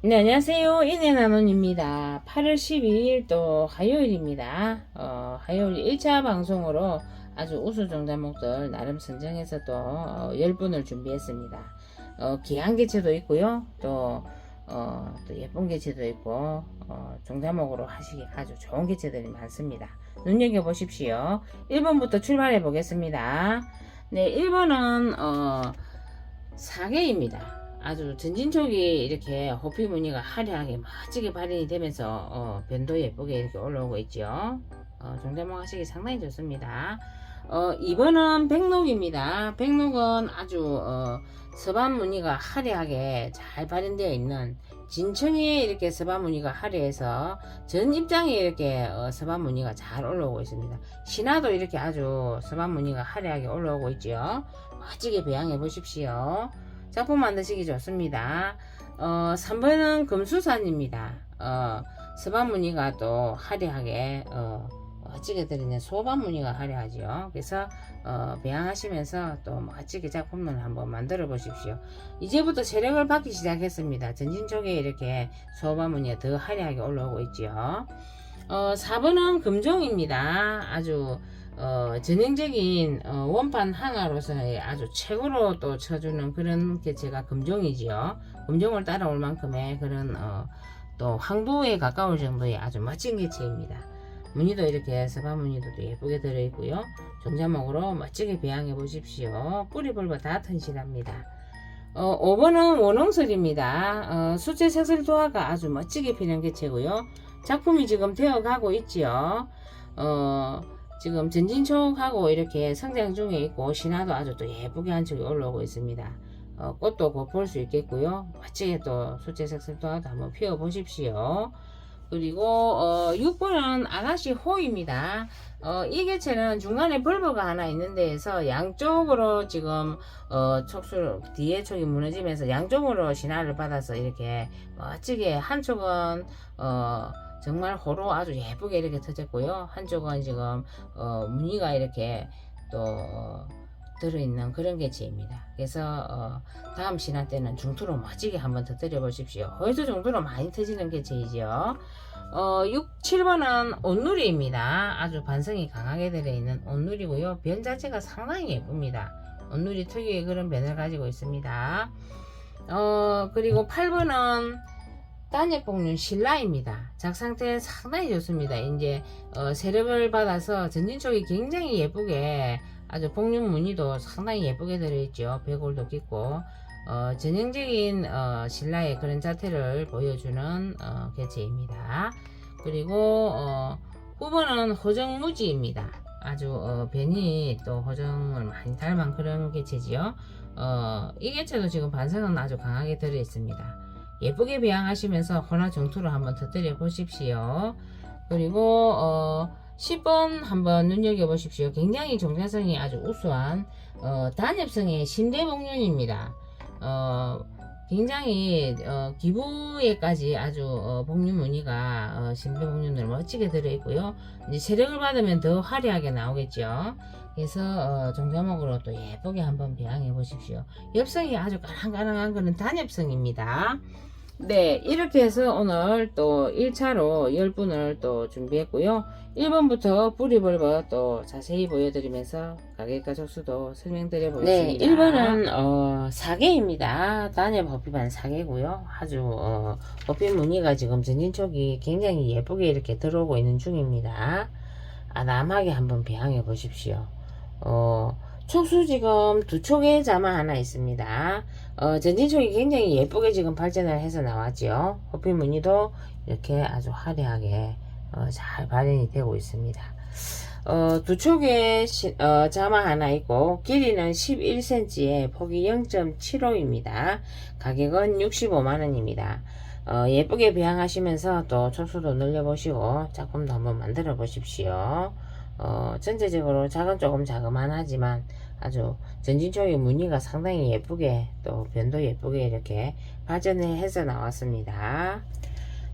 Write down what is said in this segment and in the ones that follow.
네, 안녕하세요. 이내나논입니다. 8월 12일 또 화요일입니다. 어, 화요일 1차 방송으로 아주 우수 종자목들 나름 선정해서 또 어, 10분을 준비했습니다. 어, 귀한 개체도 있고요. 또, 어, 또 예쁜 개체도 있고, 어, 종자목으로 하시기 아주 좋은 개체들이 많습니다. 눈여겨보십시오. 1번부터 출발해 보겠습니다. 네, 1번은, 어, 사계입니다. 아주 전진촉이 이렇게 호피 무늬가 화려하게 멋지게 발현이 되면서 어, 변도 예쁘게 이렇게 올라오고 있죠. 어, 종자목 하시기 상당히 좋습니다. 어, 2번은 백록입니다. 백록은 아주 어, 서반 무늬가 화려하게 잘 발현되어 있는 진청에 이렇게 서반 무늬가 화려해서 전 입장에 이렇게 어, 서반 무늬가 잘 올라오고 있습니다. 신화도 이렇게 아주 서반 무늬가 화려하게 올라오고 있죠. 멋지게 배양해 보십시오. 작품 만드시기 좋습니다. 어, 3번은 금수산입니다. 어, 서반 무늬가 또 화려하게 어, 멋지게 들어있는 소반 무늬가 화려하죠. 그래서 어, 배양하시면서 또 멋지게 작품을 한번 만들어 보십시오. 이제부터 세력을 받기 시작했습니다. 전진 쪽에 이렇게 소반 무늬가 더 화려하게 올라오고 있죠. 어, 4번은 금종입니다. 아주 어, 전형적인 어, 원판 항아로서의 아주 최고로 또 쳐주는 그런 개체가 금종이지요. 금종을 따라올 만큼의 그런 어, 또 황도에 가까울 정도의 아주 멋진 개체입니다. 무늬도 이렇게 서반 무늬도 예쁘게 들어있고요. 종자목으로 멋지게 배양해 보십시오. 뿌리 볼과 다 튼실합니다. 어, 5번은 원홍설입니다. 어, 수채 색슬 도화가 아주 멋지게 피는 개체고요. 작품이 지금 되어가고 있지요. 어, 지금 전진촉하고 이렇게 성장 중에 있고 신화도 아주 또 예쁘게 한쪽이 올라오고 있습니다. 어, 꽃도 곧 볼 수 있겠고요. 멋지게 또 수채색슬도 한번 피워 보십시오. 그리고 어, 6번은 아가씨 호입니다. 어, 이 개체는 중간에 벌버가 하나 있는 데 에서 양쪽으로 지금 어, 촉수 뒤에 촉이 무너지면서 양쪽으로 신화를 받아서 이렇게 멋지게 한쪽은 어, 정말 호로 아주 예쁘게 이렇게 터졌고요. 한쪽은 지금 어, 무늬가 이렇게 또 어, 들어있는 그런 개체입니다. 그래서 어, 다음 신화 때는 중투로 멋지게 한번 터뜨려 보십시오. 호에서 중투로 많이 터지는 개체이죠. 어, 6, 7번은 온누리입니다. 아주 반성이 강하게 들어있는 온누리고요. 변 자체가 상당히 예쁩니다. 온누리 특유의 그런 변을 가지고 있습니다. 어, 그리고 8번은 단역 복륜 신라입니다. 작 상태 상당히 좋습니다. 이제 어, 세력을 받아서 전진 쪽이 굉장히 예쁘게 아주 복륜 무늬도 상당히 예쁘게 들어있죠. 배골도 깊고 어, 전형적인 어, 신라의 그런 자태를 보여주는 어, 개체입니다. 그리고 어, 후보는 호정무지입니다. 아주 어, 변이 또 호정을 많이 닮은 그런 개체지요. 어, 이 개체도 지금 반성은 아주 강하게 들어있습니다. 예쁘게 배양하시면서 호나 정투를 한번 터뜨려 보십시오. 그리고 어, 10번 한번 눈여겨 보십시오. 굉장히 종자성이 아주 우수한 어, 단엽성의 신대복륜입니다. 어, 굉장히 어, 기부에까지 아주 어, 복륜 무늬가 어, 신대복륜으로 멋지게 들어있고요. 이제 세력을 받으면 더 화려하게 나오겠죠. 그래서 어, 종자목으로 또 예쁘게 한번 배양해 보십시오. 엽성이 아주 까랑까랑한 거는 단엽성입니다. 네, 이렇게 해서 오늘 또 1차로 10분을 또 준비했고요. 1번부터 뿌리벌버 또 자세히 보여드리면서 가격과 족수도 설명드려 보겠습니다. 네, 1번은 어, 사계입니다. 단엽 허피반 사계고요. 아주 어, 허피 무늬가 지금 전진촉이 굉장히 예쁘게 이렇게 들어오고 있는 중입니다. 아남하게 한번 배양해 보십시오. 어, 촉수 지금 두 촉의 자마 하나 있습니다. 어, 전진촉이 굉장히 예쁘게 지금 발전을 해서 나왔죠. 호피 무늬도 이렇게 아주 화려하게 어, 잘 발현이 되고 있습니다. 어, 두 촉에 시, 어, 자마 하나 있고 길이는 11cm에 폭이 0.75입니다. 가격은 65만원입니다. 어, 예쁘게 배양하시면서 또 촉수도 늘려보시고 작품도 한번 만들어 보십시오. 어, 전체적으로 작은 조금 자그만 하지만 아주 전진촉의 무늬가 상당히 예쁘게 또 변도 예쁘게 이렇게 발전을 해서 나왔습니다.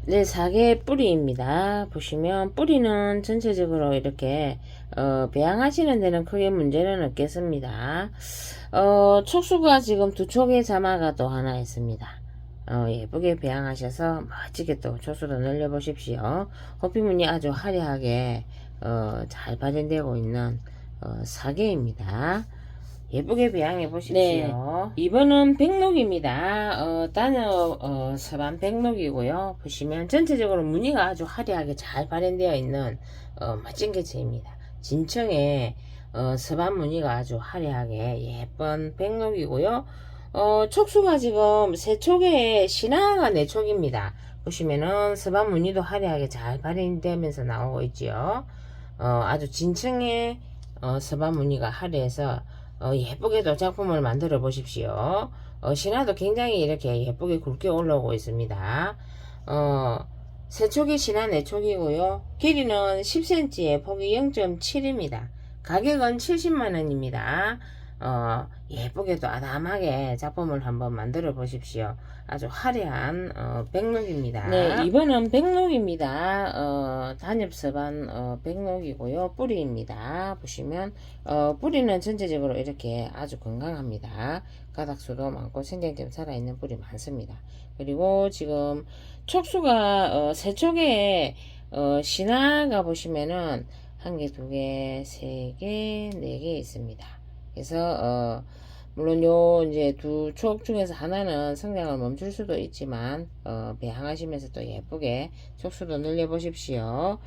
네, 사계 뿌리입니다. 보시면 뿌리는 전체적으로 이렇게 어, 배양하시는 데는 크게 문제는 없겠습니다. 어, 촉수가 지금 두 촉의 자마가 또 하나 있습니다. 어, 예쁘게 배양하셔서 멋지게 또 촉수도 늘려보십시오. 호피무늬 아주 화려하게 어, 잘 발현되고 있는 어, 사계입니다. 예쁘게 배양해 보십시오. 네. 이번은 백록입니다. 어, 단어 어, 서반 백록이고요. 보시면 전체적으로 무늬가 아주 화려하게 잘 발현되어 있는 어, 멋진 개체입니다. 진청에 어, 서반 무늬가 아주 화려하게 예쁜 백록이고요. 어, 촉수가 지금 세 촉에 신화가 네 촉입니다. 보시면은 서반 무늬도 화려하게 잘 발현되면서 나오고 있지요. 어, 아주 진청에 어, 서반 무늬가 화려해서 어, 예쁘게도 작품을 만들어 보십시오. 어, 신화도 굉장히 이렇게 예쁘게 굵게 올라오고 있습니다. 어, 세촉이 신화 네촉이고요. 길이는 10cm에 폭이 0.7입니다. 가격은 70만원입니다. 어, 예쁘게도 아담하게 작품을 한번 만들어 보십시오. 아주 화려한 어, 백록입니다. 네, 이번은 백록입니다. 어, 단엽서반 어, 백록이고요. 뿌리입니다. 보시면 어, 뿌리는 전체적으로 이렇게 아주 건강합니다. 가닥수도 많고 생장점 살아있는 뿌리 많습니다. 그리고 지금 촉수가 어, 세 촉에 어, 신화가 보시면은 한 개, 두 개, 세 개, 네 개 있습니다. 그래서 어, 물론 요 이제 두 촉 중에서 하나는 성장을 멈출 수도 있지만 어, 배양하시면서 또 예쁘게 촉수도 늘려 보십시오.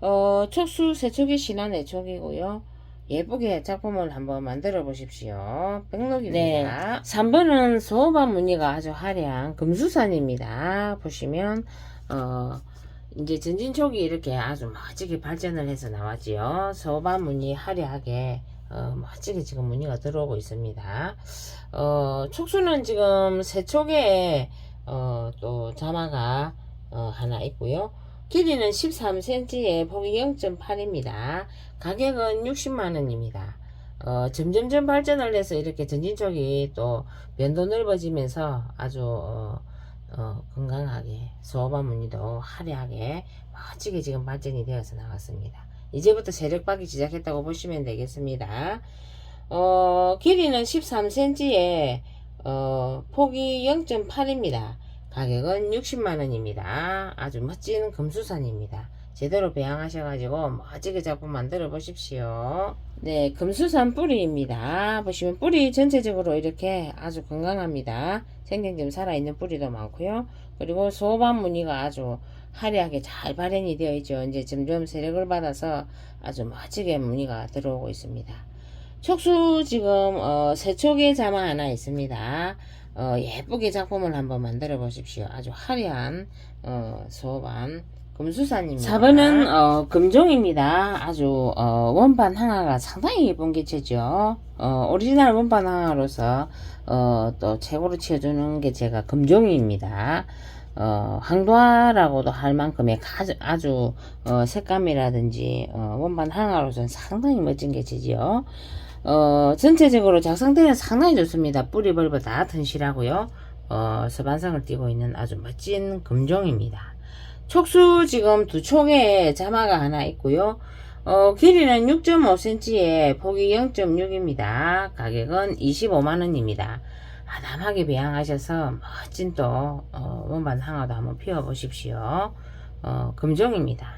어, 촉수 세 촉이 신화 네 촉이고요. 예쁘게 작품을 한번 만들어 보십시오. 백록입니다. 3번은 소반 무늬가 아주 화려한 금수산입니다. 보시면 어 이제 전진촉이 이렇게 아주 멋지게 발전을 해서 나왔지요. 소반 무늬 화려하게 어, 멋지게 지금 무늬가 들어오고 있습니다. 어, 촉수는 지금 세 촉에 어, 또 자마가 어, 하나 있고요. 길이는 13cm에 폭이 0.8입니다. 가격은 60만원입니다. 어, 점점점 발전을 해서 이렇게 전진촉이 또 면도 넓어지면서 아주 어, 어, 건강하게 소반 무늬도 화려하게 멋지게 지금 발전이 되어서 나왔습니다. 이제부터 세력 받기 시작했다고 보시면 되겠습니다. 어, 길이는 13cm에 어, 폭이 0.8입니다. 가격은 60만원입니다. 아주 멋진 금수산입니다. 제대로 배양하셔가지고 멋지게 작품 만들어 보십시오. 네, 금수산 뿌리입니다. 보시면 뿌리 전체적으로 이렇게 아주 건강합니다. 생경점 살아있는 뿌리도 많고요. 그리고 소반 무늬가 아주 화려하게 잘 발현이 되어 있죠. 이제 점점 세력을 받아서 아주 멋지게 무늬가 들어오고 있습니다. 촉수 지금 어, 세촉의 자마 하나 있습니다. 어, 예쁘게 작품을 한번 만들어 보십시오. 아주 화려한 어, 소반 금수산입니다. 4번은 어, 금종입니다. 아주 어, 원반 항아가 상당히 예쁜 개체죠. 어, 오리지널 원반 항아로서 어, 또 최고로 치워주는 개체가 금종입니다. 어, 항도화라고도 할 만큼의 가주, 아주 어, 색감이라든지 어, 원반 항아로서는 상당히 멋진 개체지요. 어, 전체적으로 작성대는 상당히 좋습니다. 뿌리 벌벌 다 튼실하고요. 어, 서반상을 띠고 있는 아주 멋진 금종입니다. 촉수 지금 두 촉에 자마가 하나 있고요. 어, 길이는 6.5cm에 폭이 0.6입니다. 가격은 25만원입니다. 아담하게 배양하셔서 멋진 또 어, 원반 항아도 한번 피워 보십시오. 어, 금종입니다.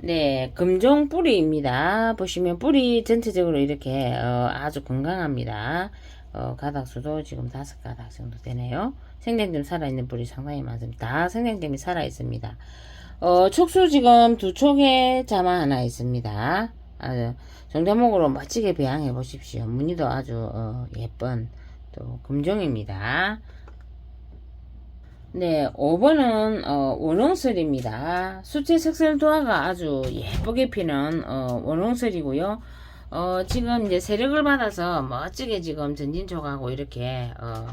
네, 금종 뿌리입니다. 보시면 뿌리 전체적으로 이렇게 어, 아주 건강합니다. 어, 가닥수도 지금 다섯 가닥 정도 되네요. 생장점 살아있는 뿌리 상당히 많습니다. 다 생장점이 살아있습니다. 어, 촉수 지금 두 촉에 자마 하나 있습니다. 아주 정대목으로 멋지게 배양해 보십시오. 무늬도 아주 어, 예쁜 또 금종입니다. 네, 5번은 어, 원홍설입니다. 수채 색설 도화가 아주 예쁘게 피는 어, 원홍설이고요. 어, 지금 이제 세력을 받아서 멋지게 지금 전진촉하고 이렇게 어,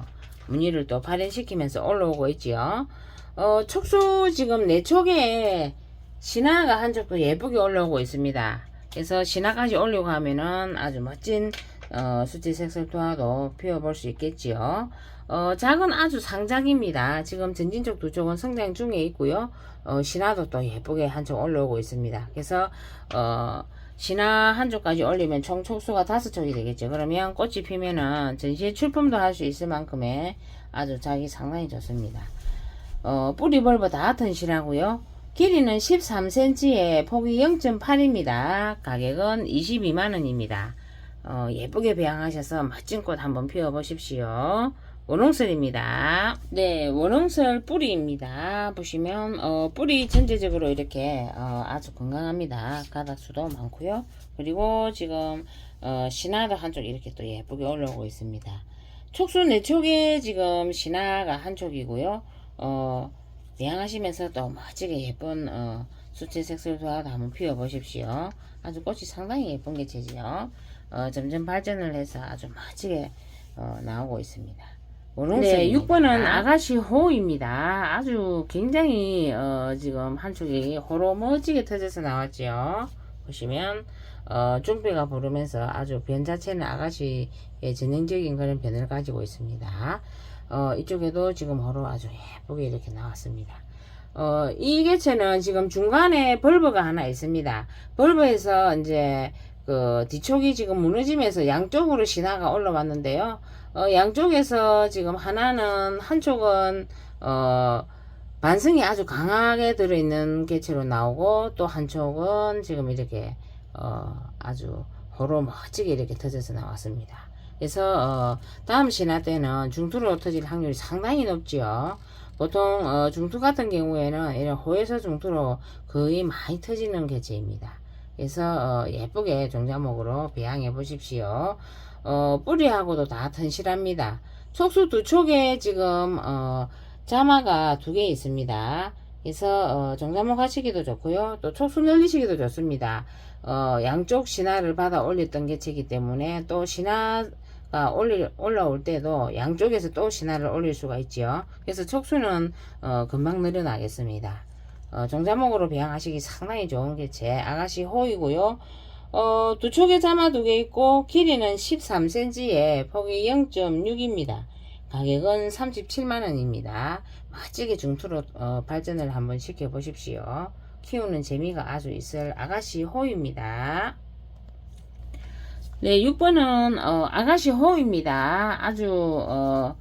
무늬를 또 발현시키면서 올라오고 있지요. 어, 촉수 지금 네 촉에 신화가 한쪽도 예쁘게 올라오고 있습니다. 그래서 신화까지 올리고 하면은 아주 멋진 어, 수지 색설 도화도 피워볼 수 있겠지요. 어, 작은 아주 상작입니다. 지금 전진쪽 두 쪽은 성장 중에 있고요. 어, 신화도 또 예쁘게 한쪽 올라오고 있습니다. 그래서 어, 신화 한쪽까지 올리면 총 촉수가 다섯 촉이 되겠죠. 그러면 꽃이 피면은 전시회 출품도 할 수 있을 만큼의 아주 자기 상당히 좋습니다. 어, 뿌리 벌버 다 튼실하고요. 길이는 13cm에 폭이 0.8입니다. 가격은 22만원입니다. 어, 예쁘게 배양하셔서 멋진 꽃 한번 피워보십시오. 원홍설입니다. 네, 원홍설 뿌리입니다. 보시면 어, 뿌리 전체적으로 이렇게 어, 아주 건강합니다. 가닥수도 많고요. 그리고 지금 어, 신화도 한쪽 이렇게 또 예쁘게 올라오고 있습니다. 촉수 내촉에 지금 신화가 한쪽이고요. 어, 배양하시면서 또 멋지게 예쁜 어, 수채 색소도 한번 피워보십시오. 아주 꽃이 상당히 예쁜 게 제지요. 어, 점점 발전을 해서 아주 멋지게 어, 나오고 있습니다. 네, 6번은 아가씨 호입니다. 아주 굉장히 어, 지금 한쪽이 호로 멋지게 터져서 나왔죠. 보시면 어, 중배가 부르면서 아주 변 자체는 아가씨의 전형적인 그런 변을 가지고 있습니다. 어, 이쪽에도 지금 호로 아주 예쁘게 이렇게 나왔습니다. 어, 이 개체는 지금 중간에 벌브가 하나 있습니다. 벌브에서 이제 그 뒤쪽이 지금 무너지면서 양쪽으로 신화가 올라왔는데요. 어, 양쪽에서 지금 하나는 한쪽은 어, 반성이 아주 강하게 들어있는 개체로 나오고 또 한쪽은 지금 이렇게 어, 아주 호로 멋지게 이렇게 터져서 나왔습니다. 그래서 어, 다음 신화 때는 중투로 터질 확률이 상당히 높지요. 보통 어, 중투 같은 경우에는 이런 호에서 중투로 거의 많이 터지는 개체입니다. 그래서 어, 예쁘게 종자목으로 배양해 보십시오. 어, 뿌리하고도 다 튼실합니다. 촉수 두 촉에 지금 어, 자마가 두 개 있습니다. 그래서 어, 종자목 하시기도 좋고요. 또 촉수 늘리시기도 좋습니다. 어, 양쪽 신화를 받아 올렸던 개체이기 때문에 또 신화가 올리, 올라올 때도 양쪽에서 또 신화를 올릴 수가 있지요. 그래서 촉수는 어, 금방 늘어나겠습니다. 어, 종자목으로 배양하시기 상당히 좋은 개체 아가씨 호이고요. 어, 두 촉에 자마 두 개 있고 길이는 13cm에 폭이 0.6입니다. 가격은 37만원입니다. 멋지게 중투로 어, 발전을 한번 시켜보십시오. 키우는 재미가 아주 있을 아가씨 호입니다. 네, 6번은 어, 아가씨 호입니다. 아주 어,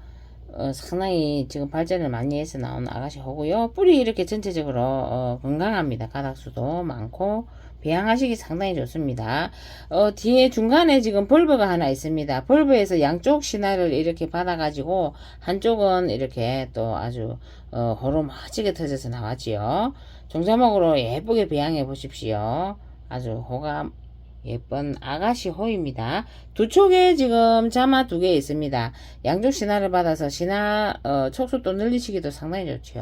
어, 상당히 지금 발전을 많이 해서 나온 아가씨 호고요. 뿌리 이렇게 전체적으로 어, 건강합니다. 가닥수도 많고 배양하시기 상당히 좋습니다. 어, 뒤에 중간에 지금 벌브가 하나 있습니다. 벌브에서 양쪽 신화를 이렇게 받아가지고 한쪽은 이렇게 또 아주 어, 호로 멋지게 터져서 나왔지요. 종자목으로 예쁘게 배양해 보십시오. 아주 호가 예쁜 아가씨 호입니다. 두 촉에 지금 자마 두 개 있습니다. 양쪽 신화를 받아서 신화 어, 촉수도 늘리시기도 상당히 좋죠.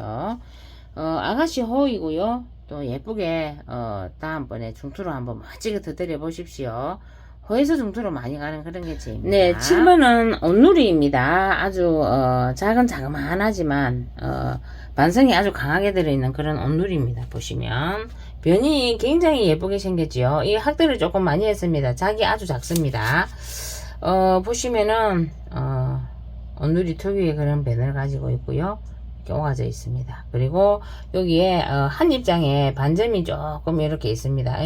어, 아가씨 호이고요. 또 예쁘게 어, 다음번에 중투로 한번 멋지게 터뜨려 보십시오. 호에서 중투로 많이 가는 그런 개체입니다. 네, 7번은 온누리입니다. 아주 어, 작은 자그마하지만 어, 반성이 아주 강하게 들어있는 그런 온누리입니다. 보시면 변이 굉장히 예쁘게 생겼지요. 이 학대를 조금 많이 했습니다. 작이 아주 작습니다. 어, 보시면은 어, 온누리 특유의 그런 변을 가지고 있고요. 이렇게 오가져 있습니다. 그리고 여기에 어, 한 입장에 반점이 조금 이렇게 있습니다.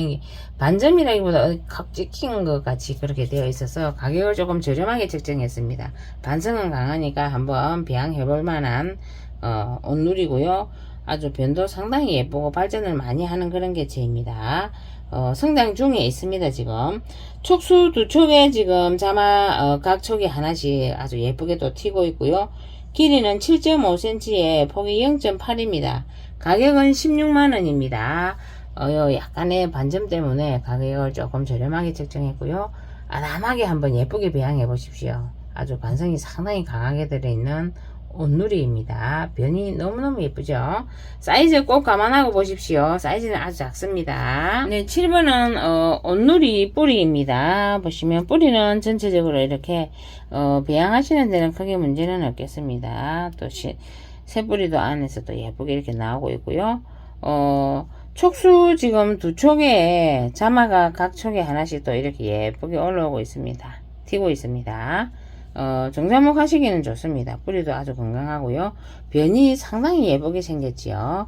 반점이라기보다 각 찍힌 것 같이 그렇게 되어 있어서 가격을 조금 저렴하게 책정했습니다. 반성은 강하니까 한번 비양해 볼 만한 어, 온누리고요. 아주 변도 상당히 예쁘고 발전을 많이 하는 그런 개체입니다. 어, 성장 중에 있습니다, 지금. 촉수 두 촉에 지금 자마, 어, 각 촉이 하나씩 아주 예쁘게 또 튀고 있고요. 길이는 7.5cm에 폭이 0.8입니다. 가격은 16만원입니다. 어, 요 약간의 반점 때문에 가격을 조금 저렴하게 책정했고요. 아담하게 한번 예쁘게 배양해 보십시오. 아주 반성이 상당히 강하게 들어있는 온누리입니다. 변이 너무너무 예쁘죠? 사이즈 꼭 감안하고 보십시오. 사이즈는 아주 작습니다. 네, 7번은 어, 온누리 뿌리입니다. 보시면 뿌리는 전체적으로 이렇게 어, 배양하시는 데는 크게 문제는 없겠습니다. 또 시, 새뿌리도 안에서 또 예쁘게 이렇게 나오고 있고요. 어, 촉수 지금 두 촉에 자마가 각 촉에 하나씩 또 이렇게 예쁘게 올라오고 있습니다. 튀고 있습니다. 어, 정자목 하시기는 좋습니다. 뿌리도 아주 건강하고요. 변이 상당히 예쁘게 생겼지요.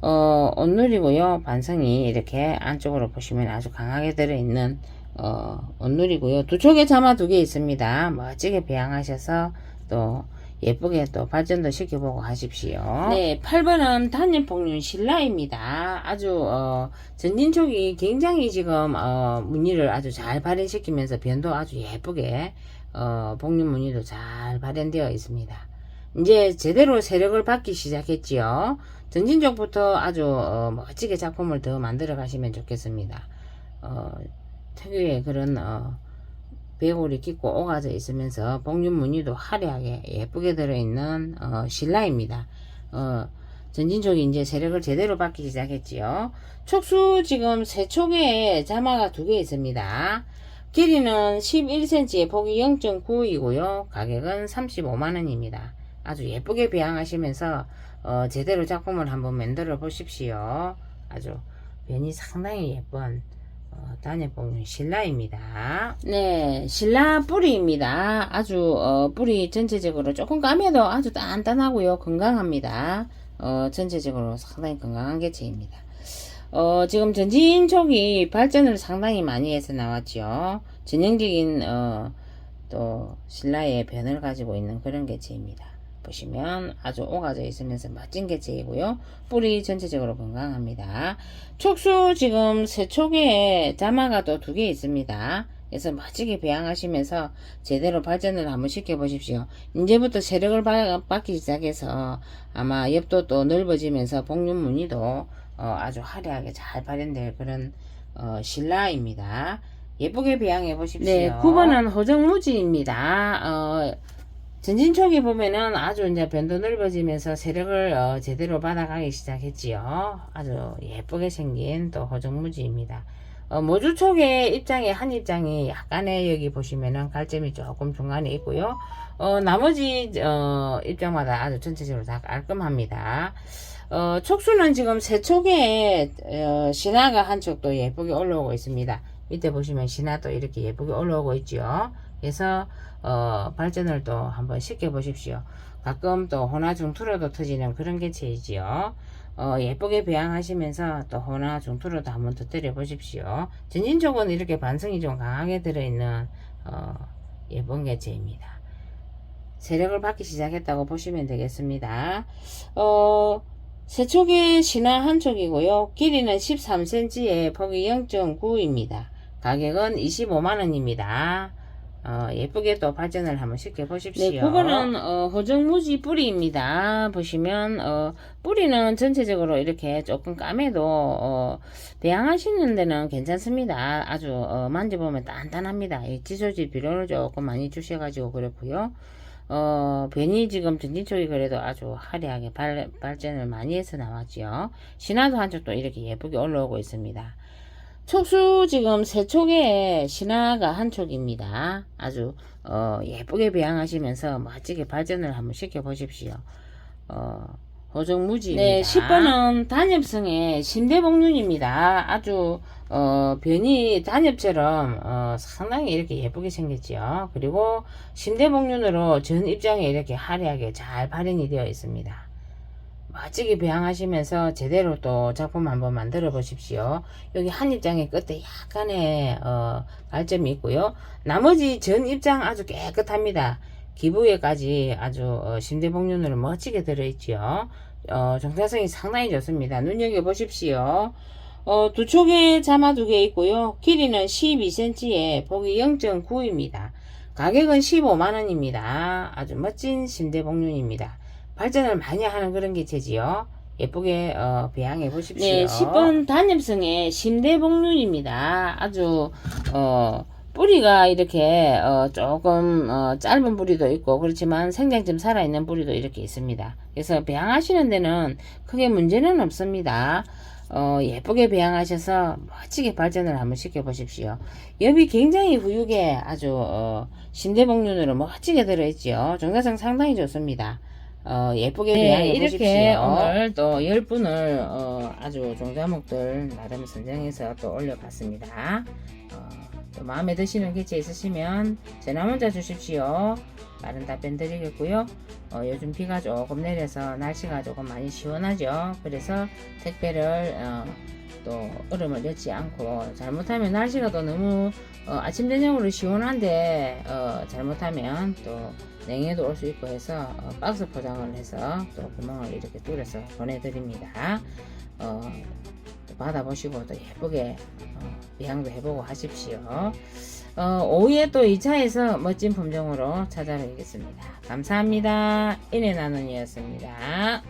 어, 온누리고요. 반성이 이렇게 안쪽으로 보시면 아주 강하게 들어있는 어, 온누리고요. 두 촉에 자마 두 개 있습니다. 멋지게 배양하셔서 또 예쁘게 또 발전도 시켜보고 하십시오. 네, 8번은 단일복륜 신라입니다. 아주 어, 전진촉이 굉장히 지금 어, 무늬를 아주 잘 발현시키면서 변도 아주 예쁘게 어, 복륜 무늬도 잘 발현되어 있습니다. 이제 제대로 세력을 받기 시작했지요. 전진적부터 아주 어, 멋지게 작품을 더 만들어 가시면 좋겠습니다. 어, 특유의 그런 어, 배골이 깊고 오가져 있으면서 복륜 무늬도 화려하게 예쁘게 들어있는 어, 신라입니다. 어, 전진촉이 이제 세력을 제대로 받기 시작했지요. 촉수 지금 세 촉에 자마가 두 개 있습니다. 길이는 11cm에 폭이 0.9이고요. 가격은 35만원입니다. 아주 예쁘게 배양하시면서 어, 제대로 작품을 한번 만들어 보십시오. 아주 변이 상당히 예쁜 어, 단엽봉륜 신라입니다. 네, 신라 뿌리입니다. 아주 어, 뿌리 전체적으로 조금 까매도 아주 단단하고요. 건강합니다. 어, 전체적으로 상당히 건강한 개체입니다. 어, 지금 전진촉이 발전을 상당히 많이 해서 나왔죠. 전형적인 어, 또 신라의 변을 가지고 있는 그런 개체입니다. 보시면 아주 오가져 있으면서 멋진 개체이고요. 뿌리 전체적으로 건강합니다. 촉수 지금 세 촉에 자마가 또 두 개 있습니다. 그래서 멋지게 배양하시면서 제대로 발전을 한번 시켜보십시오. 이제부터 세력을 받- 받기 시작해서 아마 옆도 또 넓어지면서 복륜 무늬도 어, 아주 화려하게 잘 발현될 그런 어, 신라입니다. 예쁘게 배양해 보십시오. 네, 9번은 호정무지입니다. 어, 전진촉이 보면은 아주 이제 변도 넓어지면서 세력을 어, 제대로 받아가기 시작했지요. 아주 예쁘게 생긴 또 호정무지입니다. 어, 모주촉의 입장에 한 입장이 약간의 여기 보시면은 갈점이 조금 중간에 있고요. 어, 나머지 어, 입장마다 아주 전체적으로 다 깔끔합니다. 어, 촉수는 지금 세 촉에 어, 신화가 한 촉도 예쁘게 올라오고 있습니다. 밑에 보시면 신화도 이렇게 예쁘게 올라오고. 그 래서 어, 발전을 또 한번 시켜 보십시오. 가끔 또 호나 중투로도 터지는 그런 개체이지요. 어, 예쁘게 배양하시면서 또 호나 중투로도 한번 터뜨려 보십시오. 전진 쪽은 이렇게 반성이 좀 강하게 들어있는 어, 예쁜 개체입니다. 세력을 받기 시작했다고 보시면 되겠습니다. 어, 세촉의 신화 한 촉이고요. 길이는 13cm에 폭이 0.9입니다. 가격은 25만원입니다. 어, 예쁘게 또 발전을 한번 시켜 보십시오. 네, 그거는 어, 호정무지 뿌리입니다. 보시면 어, 뿌리는 전체적으로 이렇게 조금 까매도 어, 배양하시는 데는 괜찮습니다. 아주 어, 만져보면 단단합니다. 이 지소질 비료를 조금 많이 주셔가지고 그렇고요. 어, 변이 지금 전진쪽이 그래도 아주 화려하게 발, 발전을 많이 해서 나왔지요. 신화도 한쪽도 이렇게 예쁘게 올라오고 있습니다. 촉수 지금 세 촉에 신화가 한 촉입니다. 아주 어, 예쁘게 배양하시면서 멋지게 발전을 한번 시켜 보십시오. 어, 호정무지입니다. 네, 10번은 단엽성의 신대복륜입니다. 아주 어, 변이 단엽처럼 어, 상당히 이렇게 예쁘게 생겼지요. 그리고 신대복륜으로 전 입장에 이렇게 화려하게 잘 발현이 되어 있습니다. 멋지게 배양하시면서 제대로 또 작품 한번 만들어 보십시오. 여기 한 입장의 끝에 약간의 어, 갈점이 있고요. 나머지 전 입장 아주 깨끗합니다. 기부에까지 아주 어, 심대복륜으로 멋지게 들어있지요. 어, 정사성이 상당히 좋습니다. 눈여겨보십시오. 어, 두 촉에 자마 두 개 있고요. 길이는 12cm에 폭이 0.9입니다. 가격은 15만원입니다. 아주 멋진 심대복륜입니다. 발전을 많이 하는 그런 개체지요. 예쁘게 어, 배양해 보십시오. 네, 10번 단엽성의 심대복륜입니다. 아주 어, 뿌리가 이렇게 어, 조금 어, 짧은 뿌리도 있고 그렇지만 생장점 살아있는 뿌리도 이렇게 있습니다. 그래서 배양하시는 데는 크게 문제는 없습니다. 어, 예쁘게 배양하셔서 멋지게 발전을 한번 시켜보십시오. 엽이 굉장히 후육에 아주 어, 심대복륜으로 멋지게 들어있지요. 정사성 상당히 좋습니다. 어, 예쁘게 네, 보십시오. 이렇게 오늘 또 10분을 어, 아주 종자목들 나름 선정해서 또 올려봤습니다. 어, 또 마음에 드시는 개체 있으시면 전화 문자 주십시오. 빠른 답변 드리겠고요. 어, 요즘 비가 조금 내려서 날씨가 조금 많이 시원하죠. 그래서 택배를 어, 또 얼음을 넣지 않고 잘못하면 날씨가 또 너무 어, 아침 저녁으로 시원한데 어, 잘못하면 또 냉해도 올 수 있고 해서 어, 박스 포장을 해서 또 구멍을 이렇게 뚫어서 보내드립니다. 어, 또 받아보시고 또 예쁘게 어, 미양도 해보고 하십시오. 어, 오후에 또 2차에서 멋진 품종으로 찾아뵙겠습니다. 감사합니다. 인해 나눔이었습니다.